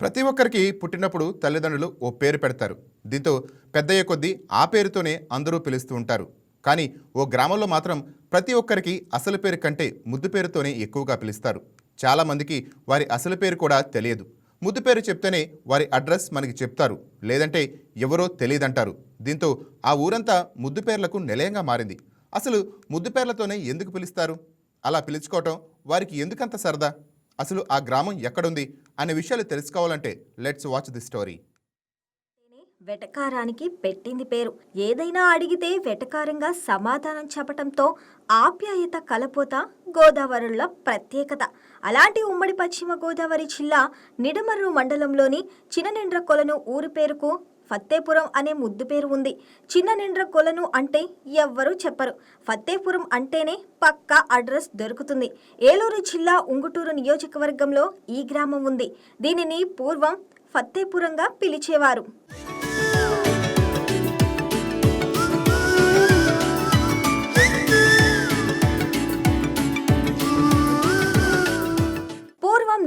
ప్రతి ఒక్కరికి పుట్టినప్పుడు తల్లిదండ్రులు ఓ పేరు పెడతారు. దీంతో పెద్దయ్య కొద్దీ ఆ పేరుతోనే అందరూ పిలుస్తూ ఉంటారు. కానీ ఓ గ్రామంలో మాత్రం ప్రతి ఒక్కరికి అసలు పేరు కంటే ముద్దు పేరుతోనే ఎక్కువగా పిలుస్తారు. చాలామందికి వారి అసలు పేరు కూడా తెలియదు. ముద్దు పేరు చెప్తేనే వారి అడ్రస్ మనకి చెప్తారు. లేదంటే ఎవరో తెలియదంటారు. దీంతో ఆ ఊరంతా ముద్దు పేర్లకు నిలయంగా మారింది. అసలు ముద్దు పేర్లతోనే ఎందుకు పిలుస్తారు? అలా పిలుచుకోవటం వారికి ఎందుకంత సరదా? అసలు ఆ గ్రామం ఎక్కడుంది అనే విషయాలు తెలుసుకోవాలంటే లెట్స్ వాచ్ ది స్టోరీ వెటకారానికి పెట్టింది పేరు. ఏదైనా అడిగితే వెటకారంగా సమాధానం చెప్పటంతో ఆప్యాయత కలపోత గోదావరిల ప్రత్యేకత. అలాంటి ఉమ్మడి పశ్చిమ గోదావరి జిల్లా నిడమర్రు మండలంలోని చిన్ననిండ్ర కొలను ఊరి పేరుకు ఫత్తేపురం అనే ముద్దు పేరు ఉంది. చిన్న నిండ్ర కొలను అంటే ఎవ్వరూ చెప్పరు. ఫత్తేపురం అంటేనే పక్కా అడ్రస్ దొరుకుతుంది. ఏలూరు జిల్లా ఉంగుటూరు నియోజకవర్గంలో ఈ గ్రామం ఉంది. దీనిని పూర్వం ఫత్తేపురంగా పిలిచేవారు.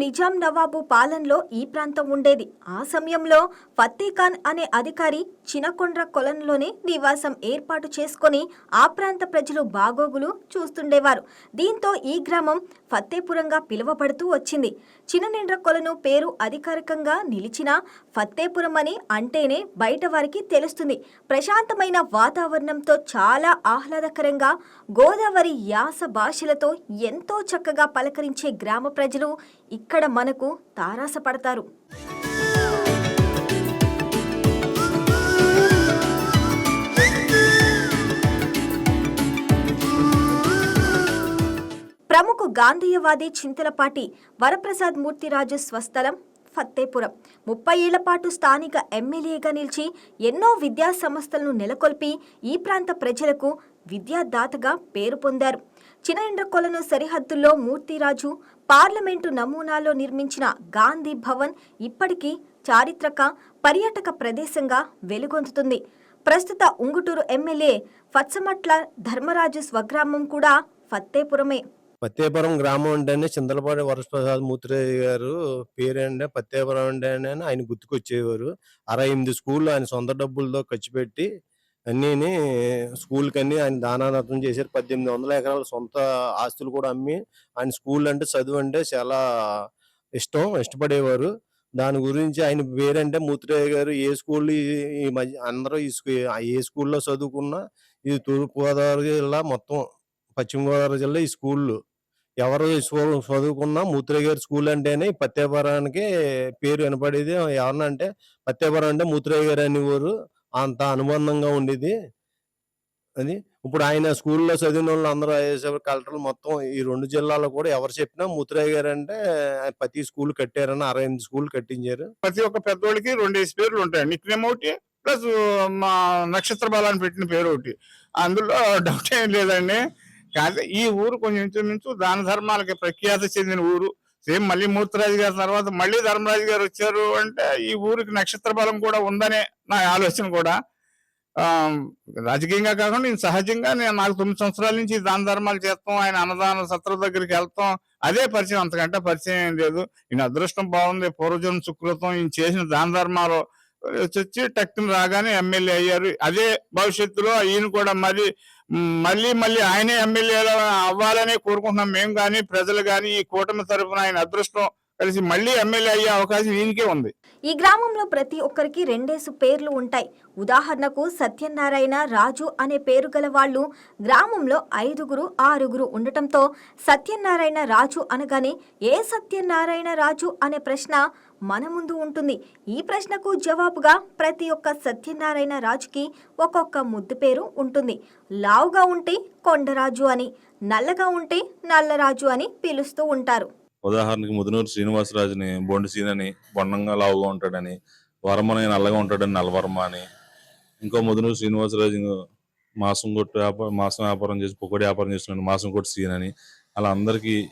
నిజాం నవాబు పాలనలో ఈ ప్రాంతం ఉండేది. ఆ సమయంలో ఫత్తేఖాన్ అనే అధికారి చినకొండ్ర కొలంలోనే నివాసం ఏర్పాటు చేసుకొని ఆ ప్రాంత ప్రజలు బాగోగులు చూస్తుండేవారు. దీంతో ఈ గ్రామం ఫత్తేపురంగా పిలువబడుతూ వచ్చింది. చిననిండ్ర కొలను పేరు అధికారికంగా నిలిచిన ఫత్తేపురం అని అంటేనే బయట వారికి తెలుస్తుంది. ప్రశాంతమైన వాతావరణంతో చాలా ఆహ్లాదకరంగా గోదావరి యాస భాషలతో ఎంతో చక్కగా పలకరించే గ్రామ ప్రజలు ఇక్కడ మనకు తారాసపడతారు. ప్రముఖ గాంధీయవాది చింతలపాటి వరప్రసాద్ మూర్తిరాజు స్వస్థలం ఫత్తేపురం. ముప్పై ఏళ్ళ పాటు స్థానిక ఎమ్మెల్యేగా నిలిచి ఎన్నో విద్యా సంస్థలను నెలకొల్పి ఈ ప్రాంత ప్రజలకు విద్యాదాతగా పేరు పొందారు. చినయండ్రకొలను సరిహద్దుల్లో మూర్తిరాజు పార్లమెంటు నమూనాలో నిర్మించిన గాంధీ భవన్ ఇప్పటికీ చారిత్రక పర్యాటక ప్రదేశంగా వెలుగొందుతుంది. ప్రస్తుత ఉంగుటూరు ఎమ్మెల్యే ఫత్సమట్ల ధర్మరాజు స్వగ్రామం కూడా ఫత్తేపురమే. పత్తేపురం గ్రామం అంటేనే చింతలపాటి వరప్రసాద్ మూత్రేది గారు పేరంటే పత్తేపురం అంటే ఆయన గుర్తుకొచ్చేవారు. అరవై ఎనిమిది స్కూల్లో ఆయన సొంత డబ్బులతో ఖర్చు పెట్టి అన్నీ స్కూల్కి అన్ని ఆయన దానాదత్వం చేశారు. పద్దెనిమిది వందల ఎకరాల సొంత ఆస్తులు కూడా అమ్మి ఆయన స్కూల్ అంటే చదువు అంటే చాలా ఇష్టం ఇష్టపడేవారు. దాని గురించి ఆయన పేరంటే మూర్తిరాజు గారు ఏ స్కూల్ ఈ మధ్య అందరూ ఈ ఏ స్కూల్లో చదువుకున్నా ఇది తూర్పుగోదావరి జిల్లా మొత్తం పశ్చిమ గోదావరి జిల్లా ఈ స్కూళ్ళు ఎవరు ఈ స్కూల్ చదువుకున్నా మూత్రే గారి స్కూల్ అంటేనే ఈ పత్తేపురానికి పేరు వినపడేది. ఎవరన్నా అంటే పత్తేపురం అంటే మూత్రయ్య గారు అనేవారు. అంత అనుబంధంగా ఉండేది. అది ఇప్పుడు ఆయన స్కూల్లో చదివిన వాళ్ళు అందరూ ఐఏఎస్ కలెక్టర్లు మొత్తం ఈ రెండు జిల్లాలో కూడా ఎవరు చెప్పినా మూత్రయ్య గారు అంటే ప్రతి స్కూల్ కట్టారని అరవై ఎనిమిది స్కూల్ కట్టించారు. ప్రతి ఒక్క పెద్దోళ్ళకి రెండేసి పేర్లు ఉంటాయి. నిక్ నేమ్ ఒకటి ప్లస్ మా నక్షత్ర బలాన్ని పెట్టిన పేరు ఒకటి. అందులో డౌట్ ఏం లేదండి. కాదు ఈ ఊరు కొంచెం ఇంచుమించు దాన ధర్మాలకి ప్రఖ్యాతి చెందిన ఊరు. సేమ్ మళ్ళీ మూర్తిరాజు గారి తర్వాత మళ్ళీ ధర్మరాజు గారు వచ్చారు అంటే ఈ ఊరికి నక్షత్ర బలం కూడా ఉందనే నా ఆలోచన కూడా. రాజకీయంగా కాకుండా నేను సహజంగా నేను నాకు తొమ్మిది సంవత్సరాల నుంచి దాన ధర్మాలు చేస్తాం ఆయన అన్నదాన సత్ర దగ్గరికి వెళ్తాం అదే పరిచయం అంతకంటే పరిచయం ఏం లేదు. ఈయన అదృష్టం బాగుంది పూర్వజన్మ సుకృతం ఈయన చేసిన దాన ధర్మాలు వచ్చి టక్కున రాగానే ఎమ్మెల్యే అయ్యారు. అదే భవిష్యత్తులో ఈయన కూడా మరి మళ్ళీ మళ్ళీ ఆయనే ఎమ్మెల్యే అవ్వాలనే కోరుకుంటున్నాం మేము కానీ ప్రజలు కానీ ఈ కూటమి తరఫున ఆయన అదృష్టం కలిసి మళ్ళీ ఎమ్మెల్యే అయ్యే అవకాశం ఈయనకే ఉంది. ఈ గ్రామంలో ప్రతి ఒక్కరికి రెండేసి పేర్లు ఉంటాయి. ఉదాహరణకు సత్యనారాయణ రాజు అనే పేరు గల వాళ్ళు గ్రామంలో ఐదుగురు ఆరుగురు ఉండటంతో సత్యనారాయణ రాజు అనగానే ఏ సత్యనారాయణ రాజు అనే ప్రశ్న మన ముందు ఉంటుంది. ఈ ప్రశ్నకు జవాబుగా ప్రతి ఒక్క సత్యనారాయణ రాజుకి ఒక్కొక్క ముద్దు పేరు ఉంటుంది. లావుగా ఉంటే కొండరాజు అని నల్లగా ఉంటే నల్లరాజు అని పిలుస్తూ ఉంటారు. ఉదాహరణకి ముదునూరు శ్రీనివాసరాజుని బొండు అని బొండంగా లావుగా ఉంటాడని వర్మని నల్లగా ఉంటాడని నల్లవర్మ అని ఇంకో ముదునూరు శ్రీనివాసరాజు మాసం కొట్టు వ్యాపారం మాసం వ్యాపారం చేసి పొక్కడి వ్యాపారం చేస్తున్నాడు మాసం కొట్టు సీన్ అని అలా అందరికీ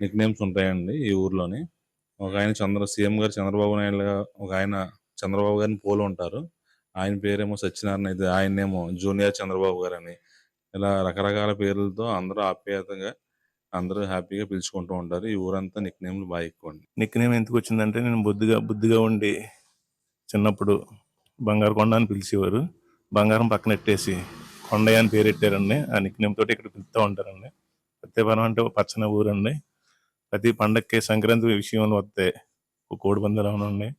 నిక్ నేమ్స్ ఉంటాయండి ఈ ఊర్లోని. ఒక ఆయన చంద్ర సీఎం గారు చంద్రబాబు నాయుడుగా ఒక ఆయన చంద్రబాబు గారిని పోలు ఉంటారు. ఆయన పేరేమో సత్యనారాయణ అయితే ఆయనేమో జూనియర్ చంద్రబాబు గారు అని ఇలా రకరకాల పేర్లతో అందరూ ఆప్యాయతగా అందరూ హ్యాపీగా పిలుచుకుంటూ ఉంటారు. ఈ ఊరంతా నిక్ నేమ్లు బాగా ఎక్కువ అండి నిక్ నేమ్ ఎందుకు వచ్చిందంటే నేను బుద్ధిగా బుద్ధిగా ఉండి చిన్నప్పుడు బంగారు కొండ అని పిలిచేవారు. బంగారం పక్కన పెట్టేసి కొండయ్య అని పేరు ఆ నిక్ నేమ్ తోటి ఇక్కడ పిలుస్తూ ఉంటారండి. సత్యవరం అంటే ఒక పచ్చని ఊరండి. ప్రతి పండక్కి సంక్రాంతి విషయంలో వస్తే ఒక కోడి పందాలు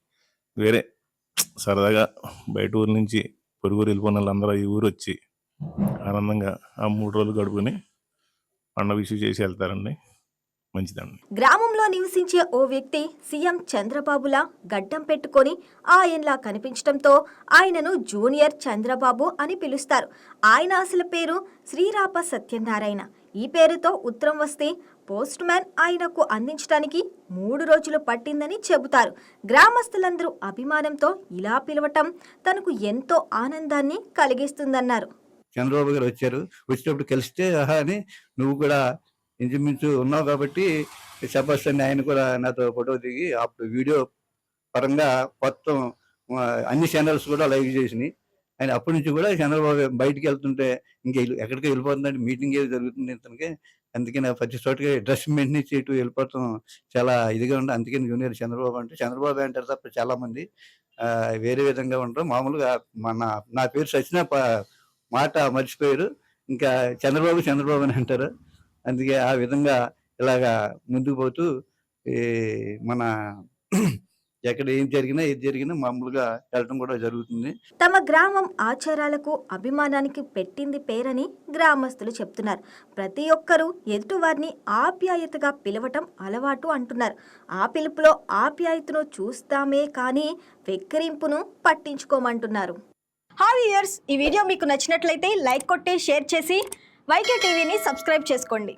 వేరే సరదాగా బయట ఊరు నుంచి పొరుగురు వెళ్ళిపోయిన వాళ్ళందరూ ఈ ఊరు వచ్చి ఆనందంగా ఆ మూడు రోజులు గడుపుకొని పండగ విషయం చేసి వెళ్తారండి. మంచిదండి. గ్రామంలో నివసించే ఓ వ్యక్తి సీఎం చంద్రబాబులా గడ్డం పెట్టుకొని ఆయనలా కనిపించడంతో ఆయనను జూనియర్ చంద్రబాబు అని పిలుస్తారు. ఆయన అసలు పేరు శ్రీరాప సత్యనారాయణ. ఈ పేరుతో ఉత్తరం వస్తే పోస్ట్ మ్యాన్ ఆయనకు అందించడానికి మూడు రోజులు పట్టిందని చెబుతారు. గ్రామస్తులందరూ అభిమానంతో ఇలా పిలవటం తనకు ఎంతో ఆనందాన్ని కలిగిస్తుందన్నారు. చంద్రబాబు గారు వచ్చారు. వచ్చినప్పుడు కలిస్తే ఆహా అని నువ్వు కూడా ఇంచుమించు ఉన్నావు కాబట్టి శబాస్ అని ఆయన కూడా నాతో ఫోటో దిగి అప్పుడు వీడియో పరంగా మొత్తం అన్ని ఛానల్స్ కూడా లైవ్ చేసినాయి. ఆయన అప్పటి నుంచి కూడా చంద్రబాబు బయటికి వెళ్తుంటే ఇంకా ఎక్కడికి వెళ్ళిపోతుందంటే మీటింగ్ ఏది జరుగుతుంది ఇతనికి అందుకని ఆ ప్రతి చోటకి డ్రెస్ మెయింటైన్ చేయటం వెళ్ళిపోవటం చాలా ఇదిగా ఉంది. అందుకని జూనియర్ చంద్రబాబు అంటే చంద్రబాబు అంటారు తప్ప చాలా మంది వేరే విధంగా ఉంటారు మామూలుగా మన నా పేరు సచిన మాట మర్చిపోయారు. ఇంకా చంద్రబాబు చంద్రబాబు అని అంటారు. అందుకే ఆ విధంగా ఇలాగా ముందుకు పోతూ ఈ మన ఎక్కడ ఏం జరిగినా ఏది జరిగినా మామూలుగా వెళ్ళటం కూడా జరుగుతుంది. తమ గ్రామం ఆచారాలకు అభిమానానికి పెట్టింది పేరని గ్రామస్తులు చెప్తున్నారు. ప్రతి ఒక్కరూ ఎదుటివారిని ఆప్యాయతగా పిలవటం అలవాటు అంటున్నారు. ఆ పిలుపులో ఆప్యాయతను చూస్తామే కానీ వెక్కిరింపును పట్టించుకోమంటున్నారు. హాయ్ ఇయర్స్ ఈ వీడియో మీకు నచ్చినట్లయితే లైక్ కొట్టి షేర్ చేసి వైకే టీవీని సబ్స్క్రైబ్ చేసుకోండి.